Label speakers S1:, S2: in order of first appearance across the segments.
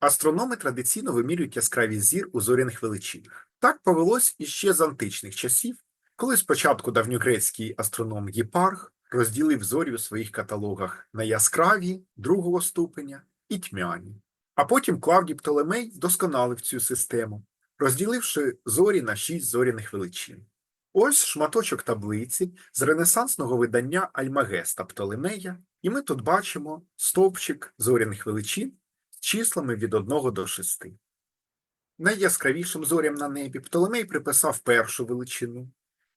S1: Астрономи традиційно вимірюють яскравість зір у зоряних величинах. Так повелось іще з античних часів, коли спочатку давньогрецький астроном Єпарх розділив зорі у своїх каталогах на яскраві другого ступеня і тьмяні. А потім Клавдій Птолемей вдосконалив цю систему, розділивши зорі на шість зоряних величин. Ось шматочок таблиці з ренесансного видання Альмагеста Птолемея, і ми тут бачимо стовпчик зоряних величин числами від 1 до 6. Найяскравішим зорям на небі Птолемей приписав першу величину,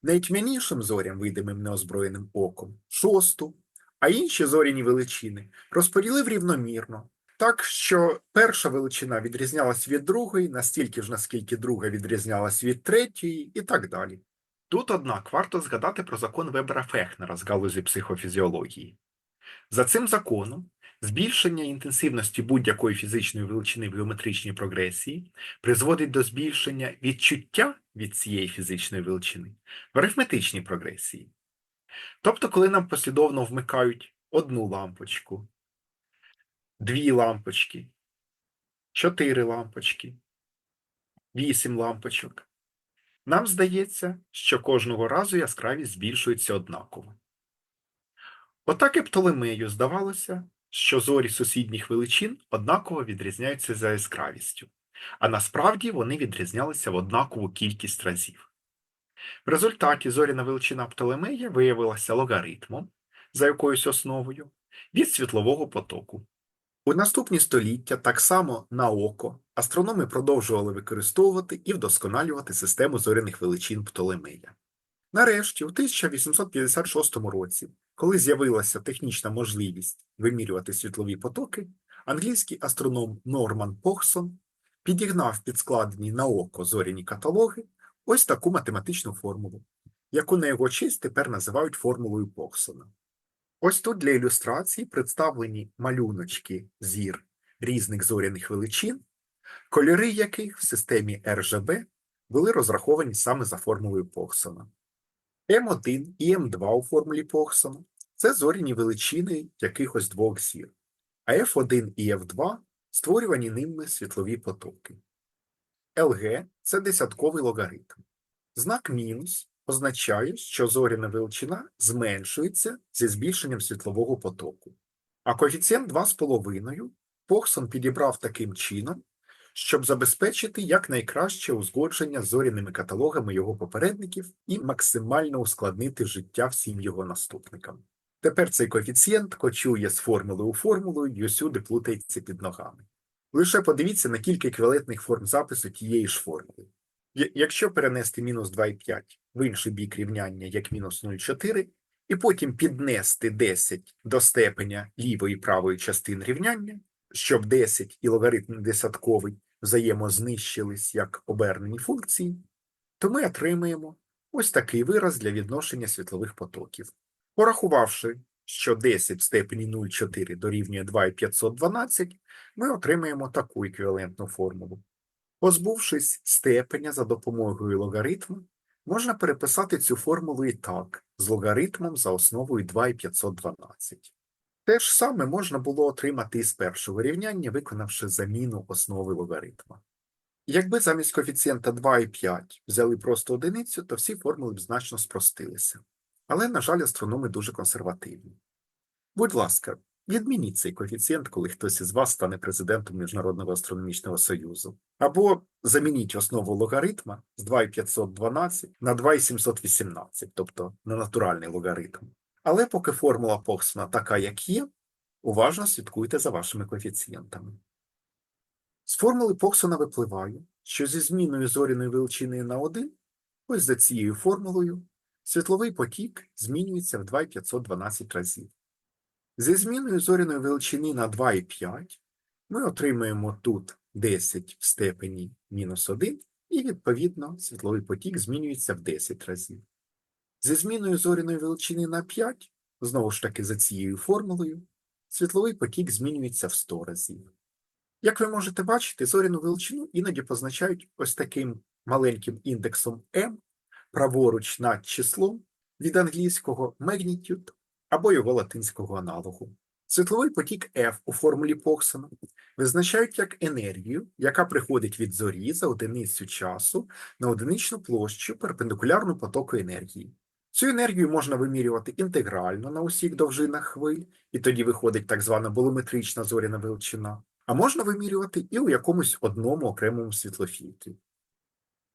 S1: найтьмянішим зорям, видимим неозброєним оком, шосту, а інші зоряні величини розподілив рівномірно, так що перша величина відрізнялась від другої, настільки ж, наскільки друга відрізнялась від третьої, і так далі. Тут, однак, варто згадати про закон Вебера Фехнера з галузі психофізіології. За цим законом, збільшення інтенсивності будь-якої фізичної величини в геометричній прогресії призводить до збільшення відчуття від цієї фізичної величини в арифметичній прогресії. Тобто, коли нам послідовно вмикають одну лампочку, дві лампочки, чотири лампочки, вісім лампочок, нам здається, що кожного разу яскравість збільшується однаково. Отак і Птолемею здавалося, що зорі сусідніх величин однаково відрізняються за яскравістю, а насправді вони відрізнялися в однакову кількість разів. В результаті зоряна величина Птолемея виявилася логаритмом за якоюсь основою від світлового потоку. У наступні століття так само на око астрономи продовжували використовувати і вдосконалювати систему зоряних величин Птолемея. Нарешті, у 1856 році, коли з'явилася технічна можливість вимірювати світлові потоки, англійський астроном Норман Похсон підігнав під складені на око зоряні каталоги ось таку математичну формулу, яку на його честь тепер називають формулою Похсона. Ось тут для ілюстрації представлені малюночки зір різних зоряних величин, кольори яких в системі RGB були розраховані саме за формулою Похсона. М1 і М2 у формулі Похсона це зоряні величини якихось двох зір, а F1 і F2 створювані ними світлові потоки. LG – це десятковий логаритм. Знак мінус означає, що зоряна величина зменшується зі збільшенням світлового потоку. А коефіцієнт 2,5 Похсон підібрав таким чином, щоб забезпечити якнайкраще узгодження з зоряними каталогами його попередників і максимально ускладнити життя всім його наступникам. Тепер цей коефіцієнт кочує з формулою у формулою і усюди плутається під ногами. Лише подивіться на кілька еквівалентних форм запису тієї ж формули. Якщо перенести мінус 2,5 в інший бік рівняння як мінус 0,4, і потім піднести 10 до степеня лівої і правої частин рівняння, щоб 10 і логарифм десятковий взаємознищились як обернені функції, то ми отримаємо ось такий вираз для відношення світлових потоків. Порахувавши, що 10 в степені 0,4 дорівнює 2,512, ми отримаємо таку еквівалентну формулу. Позбувшись степеня за допомогою логаритму, можна переписати цю формулу і так, з логаритмом за основою 2,512. Те ж саме можна було отримати і з першого рівняння, виконавши заміну основи логаритма. Якби замість коефіцієнта 2,5 взяли просто одиницю, то всі формули б значно спростилися. Але, на жаль, астрономи дуже консервативні. Будь ласка, відмініть цей коефіцієнт, коли хтось із вас стане президентом Міжнародного астрономічного союзу. Або замініть основу логаритма з 2,512 на 2,718, тобто на натуральний логаритм. Але поки формула Похсона така, як є, уважно слідкуйте за вашими коефіцієнтами. З формули Похсона випливає, що зі зміною зоряної величини на 1, ось за цією формулою, світловий потік змінюється в 2,512 разів. Зі зміною зоряної величини на 2,5 ми отримаємо тут 10 в степені мінус 1, і, відповідно, світловий потік змінюється в 10 разів. Зі зміною зоряної величини на 5, знову ж таки за цією формулою, світловий потік змінюється в 100 разів. Як ви можете бачити, зоряну величину іноді позначають ось таким маленьким індексом m, праворуч над числом від англійського magnitude або його латинського аналогу. Світловий потік F у формулі Поксона визначають як енергію, яка приходить від зорі за одиницю часу на одиничну площу перпендикулярну потоку енергії. Цю енергію можна вимірювати інтегрально на усіх довжинах хвиль, і тоді виходить так звана болометрична зоряна величина, а можна вимірювати і у якомусь одному окремому світлофільтрі.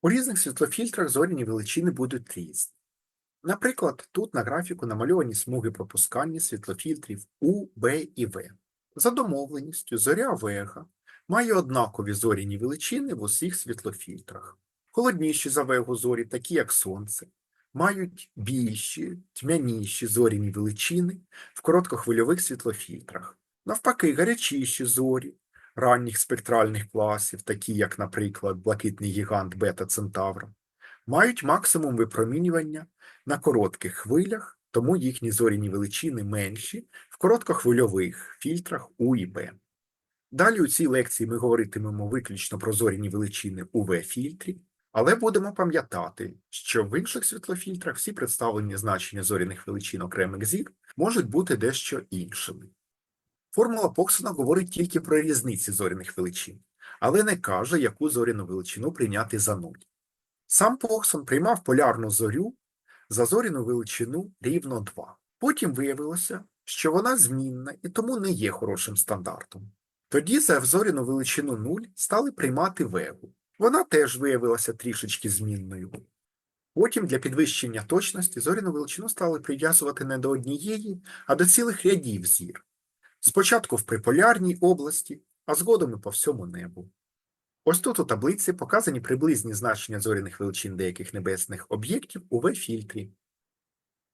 S1: У різних світлофільтрах зоряні величини будуть різні. Наприклад, тут на графіку намальовані смуги пропускання світлофільтрів У, Б і В. За домовленістю, зоря Вега має однакові зоряні величини в усіх світлофільтрах. Холодніші за Вегу зорі, такі як Сонце, мають більші, тьмяніші зоряні величини в короткохвильових світлофільтрах. Навпаки, гарячіші зорі ранніх спектральних класів, такі як, наприклад, блакитний гігант Бета Центавра, мають максимум випромінювання на коротких хвилях, тому їхні зоряні величини менші в короткохвильових фільтрах У і Б. Далі у цій лекції ми говоритимемо виключно про зоряні величини УВ-фільтрі, але будемо пам'ятати, що в інших світлофільтрах всі представлені значення зоряних величин окремих зір можуть бути дещо іншими. Формула Поксона говорить тільки про різниці зоряних величин, але не каже, яку зоряну величину прийняти за нуль. Сам Поксон приймав полярну зорю за зоряну величину рівно 2. Потім виявилося, що вона змінна і тому не є хорошим стандартом. Тоді за зоряну величину 0 стали приймати вегу. Вона теж виявилася трішечки змінною. Потім для підвищення точності зоряну величину стали прив'язувати не до однієї, а до цілих рядів зір. Спочатку в приполярній області, а згодом і по всьому небу. Ось тут у таблиці показані приблизні значення зоряних величин деяких небесних об'єктів у В-фільтрі.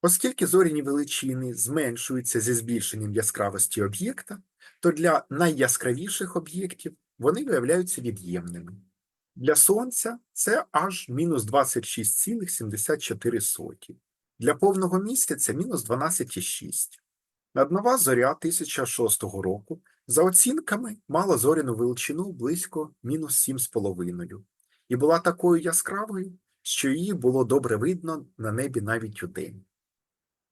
S1: Оскільки зоряні величини зменшуються зі збільшенням яскравості об'єкта, то для найяскравіших об'єктів вони виявляються від'ємними. Для Сонця це аж мінус 26,74. Для повного місяця мінус 12,6. Наднова зоря 1006 року за оцінками мала зоряну величину близько мінус 7,5 і була такою яскравою, що її було добре видно на небі навіть удень.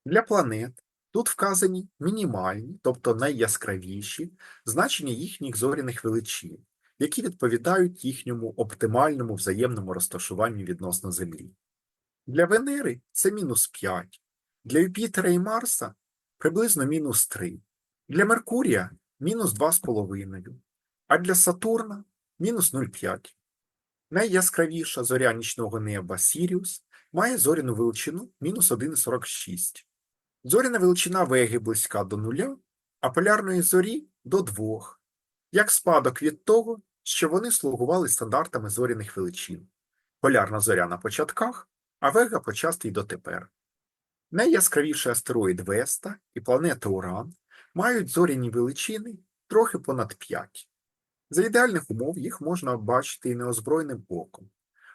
S1: Для планет тут вказані мінімальні, тобто найяскравіші, значення їхніх зоряних величин, які відповідають їхньому оптимальному взаємному розташуванню відносно Землі. Для Венери це мінус 5, для Юпітера і Марса приблизно мінус 3, для Меркурія мінус 2,5, а для Сатурна мінус 0,5. Найяскравіша зоря нічного неба Сіріус має зоряну величину мінус 1,46. Зоряна величина Веги близька до нуля, а полярної зорі до 2, як спадок від того, що вони слугували стандартами зоряних величин. Полярна зоря на початках, а Вега почасти й дотепер. Найяскравіший астероїд Веста і планета Уран мають зоряні величини трохи понад 5. За ідеальних умов їх можна бачити і неозброєним оком.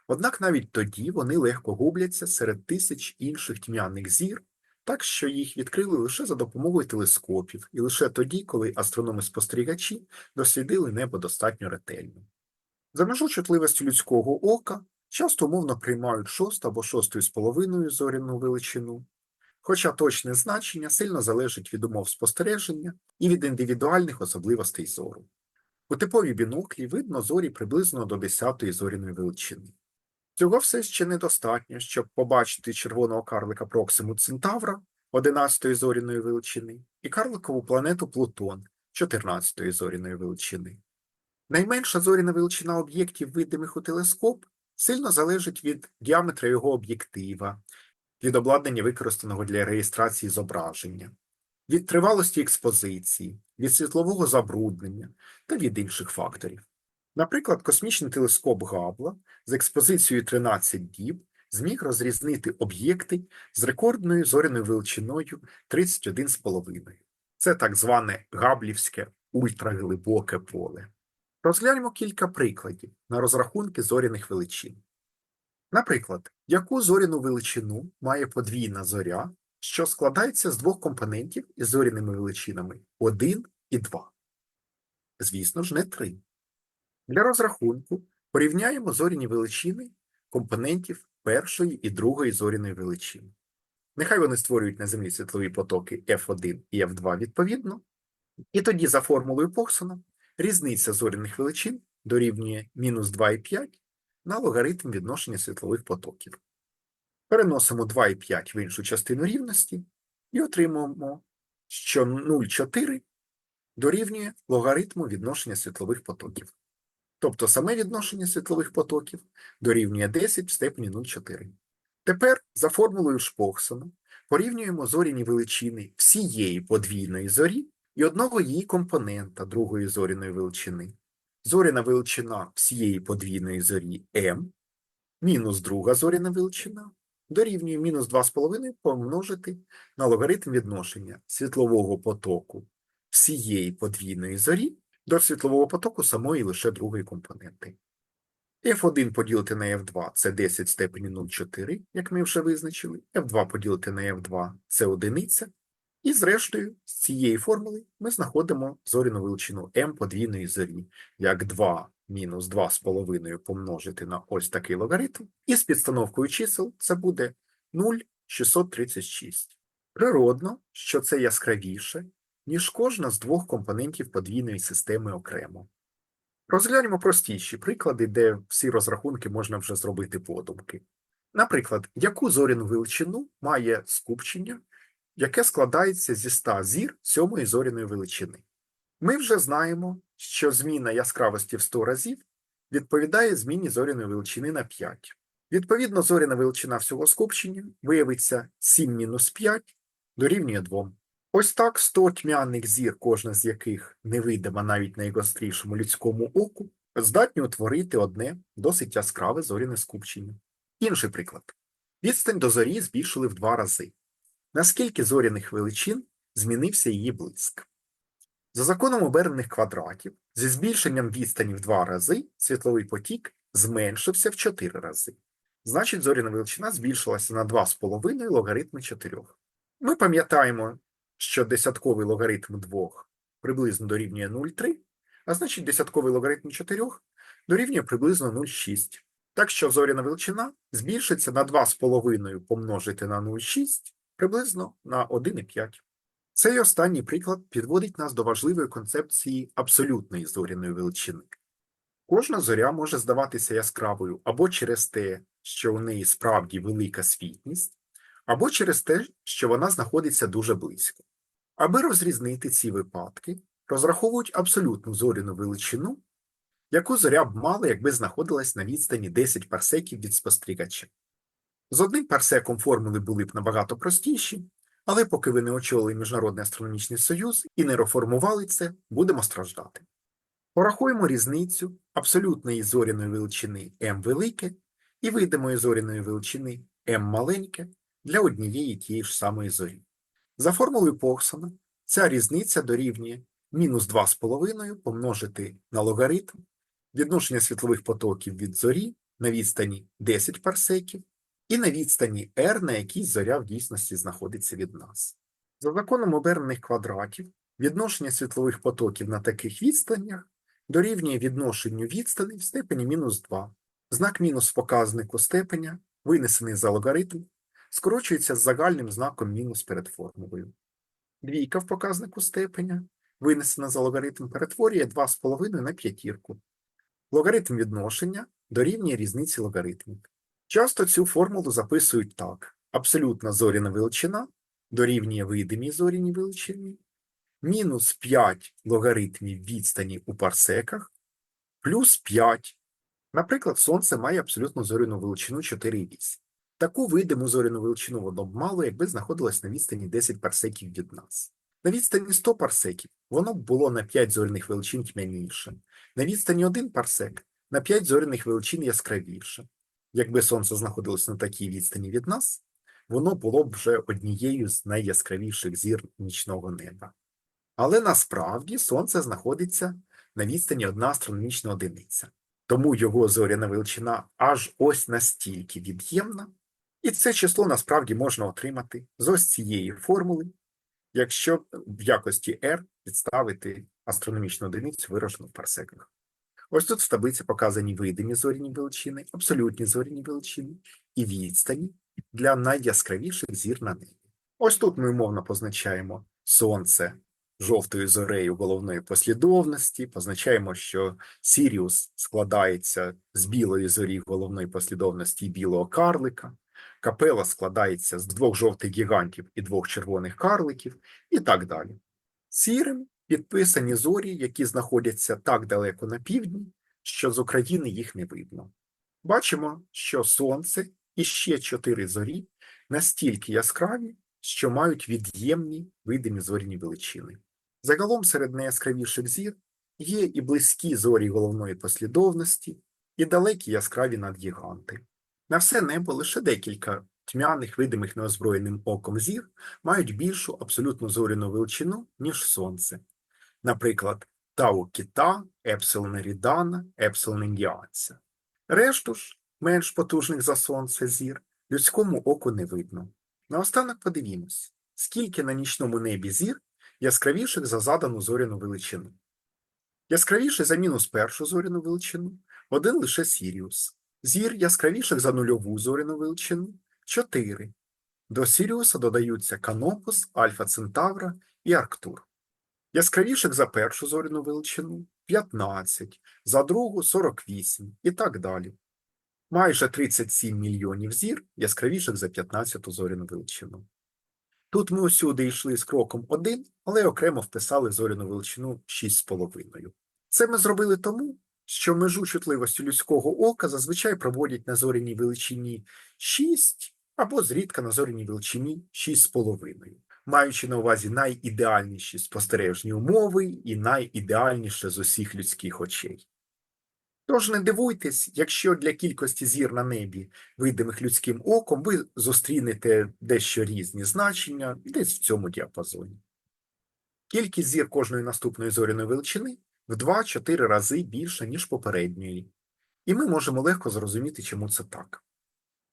S1: Однак навіть тоді вони легко губляться серед тисяч інших тьмяних зір, так що їх відкрили лише за допомогою телескопів, і лише тоді, коли астрономи-спостерігачі дослідили небо достатньо ретельно. За межу чутливості людського ока часто умовно приймають шосту або шостою з половиною зоряну величину, хоча точне значення сильно залежить від умов спостереження і від індивідуальних особливостей зору. У типовій біноклі видно зорі приблизно до 10-ї зоряної величини. Цього все ще недостатньо, щоб побачити червоного карлика Проксиму Центавра 11-ї зоряної величини і карликову планету Плутон 14-ї зоряної величини. Найменша зоряна величина об'єктів, видимих у телескоп, сильно залежить від діаметра його об'єктива, від обладнання, використаного для реєстрації зображення, від тривалості експозиції, від світлового забруднення та від інших факторів. Наприклад, космічний телескоп Габла з експозицією 13 діб зміг розрізнити об'єкти з рекордною зоряною величиною 31,5. Це так зване Габлівське ультраглибоке поле. Розгляньмо кілька прикладів на розрахунки зоряних величин. Наприклад, яку зоряну величину має подвійна зоря, що складається з двох компонентів із зоряними величинами 1 і 2? Звісно ж, не 3. Для розрахунку порівняємо зоряні величини компонентів першої і другої зоряної величини. Нехай вони створюють на Землі світлові потоки F1 і F2 відповідно, І тоді за формулою Поксона різниця зоряних величин дорівнює мінус 2,5 на логарифм відношення світлових потоків. Переносимо 2,5 в іншу частину рівності і отримуємо, що 0,4 дорівнює логарифму відношення світлових потоків. Тобто саме відношення світлових потоків дорівнює 10 в степені 0,4. Тепер за формулою Шпоксона порівнюємо зоряні величини всієї подвійної зорі і одного її компонента другої зоряної величини. Зоряна величина всієї подвійної зорі m мінус друга зоряна величина дорівнює мінус 2,5 помножити на логарифм відношення світлового потоку всієї подвійної зорі до світлового потоку самої лише другої компоненти. F1 поділити на F2 це 10 в степені 0,4, як ми вже визначили. F2 поділити на F2 це одиниця. І зрештою, з цієї формули ми знаходимо зоряну величину m подвійної зорі, як 2 мінус 2,5 помножити на ось такий логарифм. І з підстановкою чисел це буде 0,636. Природно, що це яскравіше, ніж кожна з двох компонентів подвійної системи окремо. Розглянемо простіші приклади, де всі розрахунки можна вже зробити подумки. Наприклад, яку зоряну величину має скупчення, яке складається зі 100 зір сьомої зоряної величини. Ми вже знаємо, що зміна яскравості в 100 разів відповідає зміні зоряної величини на 5. Відповідно, зоряна величина всього скупчення виявиться 7 мінус 5 дорівнює 2. Ось так 100 тьмяних зір, кожна з яких невидима навіть найгострішому людському оку, здатні утворити одне досить яскраве зоряне скупчення. Інший приклад. Відстань до зорі збільшили в два рази. Наскільки зоряних величин змінився її блиск? За законом обернених квадратів, зі збільшенням відстані в два рази світловий потік зменшився в 4 рази. Значить, зоряна величина збільшилася на 2,5 логарифми 4. Ми пам'ятаємо, що десятковий логарифм 2 приблизно дорівнює 0,3, а значить десятковий логарифм 4 дорівнює приблизно 0,6. Так що зоряна величина збільшиться на 2,5 помножити на 0,6 приблизно на 1,5. Цей останній приклад підводить нас до важливої концепції абсолютної зоряної величини. Кожна зоря може здаватися яскравою або через те, що у неї справді велика світність, або через те, що вона знаходиться дуже близько. Аби розрізнити ці випадки, розраховують абсолютну зоряну величину, яку зоря б мала, якби знаходилась на відстані 10 парсеків від спостерігача. З одним парсеком формули були б набагато простіші, але поки ви не очолили Міжнародний астрономічний союз і не реформували це, будемо страждати. Порахуємо різницю абсолютної зоряної величини m велике і видимої зоряної величини m маленьке для однієї тієї ж самої зорі. За формулою Поксона ця різниця дорівнює мінус 2,5 помножити на логарифм відношення світлових потоків від зорі на відстані 10 парсеків і на відстані r, на якій зоря в дійсності знаходиться від нас. За законом обернених квадратів відношення світлових потоків на таких відстанях дорівнює відношенню відстані в степені мінус 2. Знак мінус показнику степеня, винесений за логарифм, скорочується з загальним знаком мінус перед формулою. Двійка в показнику степеня, винесена за логарифм, перетворює 2,5 на п'ятірку. Логарифм відношення дорівнює різниці логарифмів. Часто цю формулу записують так: абсолютна зоряна величина дорівнює видимій зоряній величині, мінус 5 логарифмів відстані у парсеках, плюс 5. Наприклад, Сонце має абсолютну зоряну величину 4,8. Таку видиму зоряну величину воно б мало, якби знаходилось на відстані 10 парсеків від нас. На відстані 100 парсеків воно б було на 5 зоряних величин тьмяніше, на відстані 1 парсек на 5 зоряних величин яскравіше. Якби Сонце знаходилось на такій відстані від нас, воно було б вже однією з найяскравіших зір нічного неба. Але насправді Сонце знаходиться на відстані одна астрономічна одиниця, тому його зоряна величина аж ось настільки від'ємна, і це число насправді можна отримати з ось цієї формули, якщо в якості R підставити астрономічну одиницю, виражену в парсеках. Ось тут в таблиці показані видимі зоряні величини, абсолютні зоряні величини і відстані для найяскравіших зір на небі. Ось тут ми умовно позначаємо Сонце жовтою зорею головної послідовності, позначаємо, що Сіріус складається з білої зорі головної послідовності і білого карлика, капела складається з двох жовтих гігантів і двох червоних карликів, і так далі. Сірим підписані зорі, які знаходяться так далеко на півдні, що з України їх не видно. Бачимо, що Сонце і ще чотири зорі настільки яскраві, що мають від'ємні видимі зоряні величини. Загалом серед найяскравіших зір є і близькі зорі головної послідовності, і далекі яскраві надгіганти. На все небо лише декілька тьмяних, видимих неозброєним оком зір мають більшу абсолютну зоряну величину, ніж Сонце. Наприклад, Тау Кіта, Епсилон Рідана, Епсилон Індіанця. Решту ж, менш потужних за Сонце зір, людському оку не видно. Наостанок подивімось, скільки на нічному небі зір яскравіших за задану зоряну величину. Яскравіший за мінус першу зоряну величину один лише Сіріус. Зір яскравіших за нульову зоряну величину 4. До Сіріуса додаються Канопус, Альфа Центавра і Арктур. Яскравіших за першу зоряну величину 15, за другу 48 і так далі. Майже 37 мільйонів зір яскравіших за 15 зоряну величину. Тут ми усюди йшли з кроком 1, але окремо вписали зоряну величину 6,5. Це ми зробили тому, що межу чутливості людського ока зазвичай проводять на зоряній величині 6 або зрідка на зоряній величині 6,5, маючи на увазі найідеальніші спостережні умови і найідеальніше з усіх людських очей. Тож не дивуйтесь, якщо для кількості зір на небі, видимих людським оком, ви зустрінете дещо різні значення десь в цьому діапазоні. Кількість зір кожної наступної зоряної величини в 2-4 рази більша, ніж попередньої, і ми можемо легко зрозуміти, чому це так.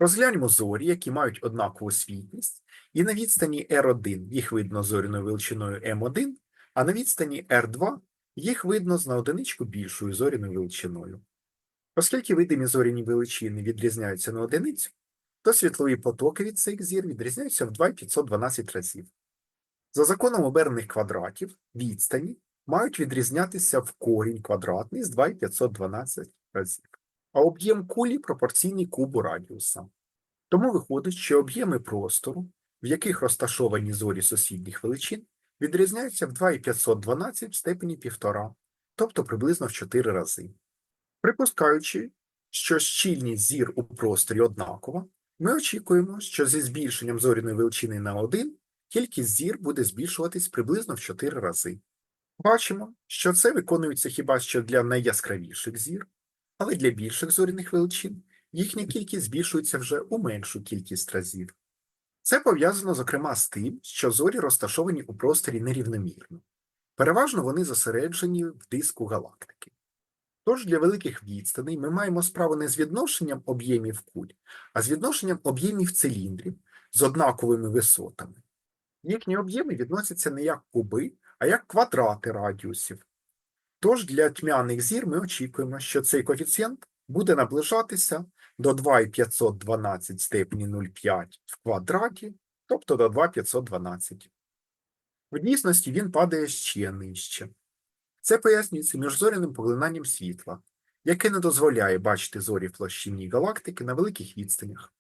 S1: Розгляньмо зорі, які мають однакову світність, і на відстані R1 їх видно зоряною величиною M1, а на відстані R2 їх видно з на одиничку більшою зоряною величиною. Оскільки видимі зоряні величини відрізняються на одиницю, то світлові потоки від цих зір відрізняються в 2,512 разів. За законом обернених квадратів відстані мають відрізнятися в корінь квадратний з 2,512 разів, а об'єм кулі пропорційний кубу радіуса. Тому виходить, що об'єми простору, в яких розташовані зорі сусідніх величин, відрізняються в 2,512 в степені 1,5, тобто приблизно в 4 рази. Припускаючи, що щільність зір у просторі однакова, ми очікуємо, що зі збільшенням зоряної величини на 1 кількість зір буде збільшуватись приблизно в 4 рази. Бачимо, що це виконується хіба що для найяскравіших зір, але для більших зоряних величин їхня кількість збільшується вже у меншу кількість разів. Це пов'язано, зокрема, з тим, що зорі розташовані у просторі нерівномірно. Переважно вони зосереджені в диску галактики. Тож для великих відстаней ми маємо справу не з відношенням об'ємів куль, а з відношенням об'ємів циліндрів з однаковими висотами. Їхні об'єми відносяться не як куби, а як квадрати радіусів. Тож для тьмяних зір ми очікуємо, що цей коефіцієнт буде наближатися до 2,512 степені 0,5 в квадраті, тобто до 2,512. В дійсності він падає ще нижче. Це пояснюється міжзоряним поглинанням світла, яке не дозволяє бачити зорі в площині галактики на великих відстанях.